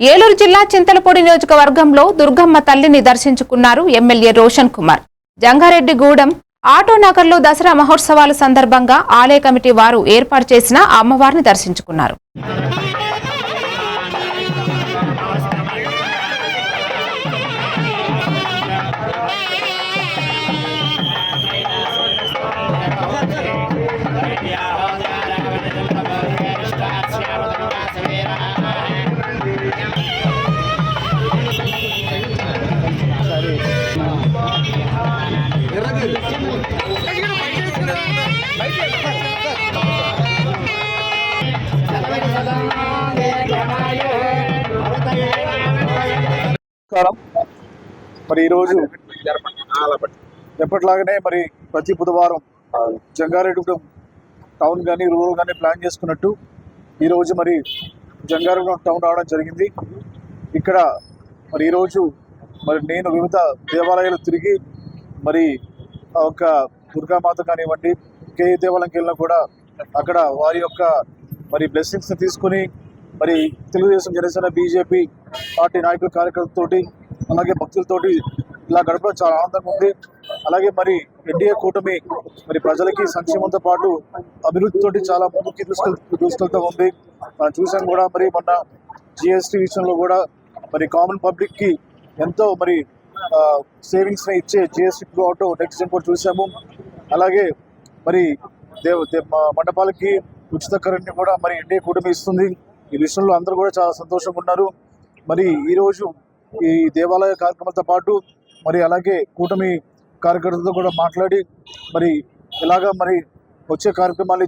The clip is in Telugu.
ఏలూరు జిల్లా చింతలపూడి నియోజకవర్గంలో దుర్గమ్మ తల్లిని దర్శించుకున్నారు ఎమ్మెల్యే రోషన్ కుమార్. జంగారెడ్డిగూడెం ఆటోనగర్లో దసరా మహోత్సవాల సందర్భంగా ఆలయ కమిటీ వారు ఏర్పాటు చేసిన అమ్మవారిని దర్శించుకున్నారు. మరి ఈరోజు ఎప్పటిలాగానే మరి ప్రతి బుధవారం జంగారెడ్డిగూడెం టౌన్ కానీ రూరల్ కానీ ప్లాన్ చేసుకున్నట్టు ఈరోజు మరి జంగారెడ్డిగూడెం టౌన్ రావడం జరిగింది. ఇక్కడ మరి ఈరోజు మరి నేను వివిధ దేవాలయాలు తిరిగి మరి ఆ దుర్గామాత కానివ్వండి ఇంకే దేవాలయంకి వెళ్ళినా కూడా అక్కడ వారి యొక్క మరి బ్లెస్సింగ్స్ని తీసుకుని మరి తెలుగుదేశం జనసేన బీజేపీ పార్టీ నాయకుల కార్యకర్తలతోటి అలాగే భక్తులతోటి ఇలా గడపడం చాలా ఆనందంగా ఉంది. అలాగే మరి ఎన్డీఏ కూటమి మరి ప్రజలకి సంక్షేమంతో పాటు అభివృద్ధితోటి చాలా ముందుకి తీసుకెళ్ తీసుకెళ్తూ ఉంది. మనం చూసాం కూడా మరి మొన్న జిఎస్టీ విషయంలో కూడా మరి కామన్ పబ్లిక్కి ఎంతో మరి సేవింగ్స్ని ఇచ్చే జిఎస్టీ ఆటో నెక్స్ట్ కూడా చూసాము. అలాగే మరి దేవ దే- మండపాలకి ఉచిత కరెంట్ని కూడా మరి ఎన్డీఏ కూటమి ఇస్తుంది. ఈ విషయంలో అందరూ కూడా చాలా సంతోషంగా ఉన్నారు. మరి ఈరోజు ఈ దేవాలయ కార్యక్రమాలతో పాటు మరి అలాగే కూటమి కార్యకర్తలతో కూడా మాట్లాడి మరి ఇలాగా మరి వచ్చే కార్యక్రమాలు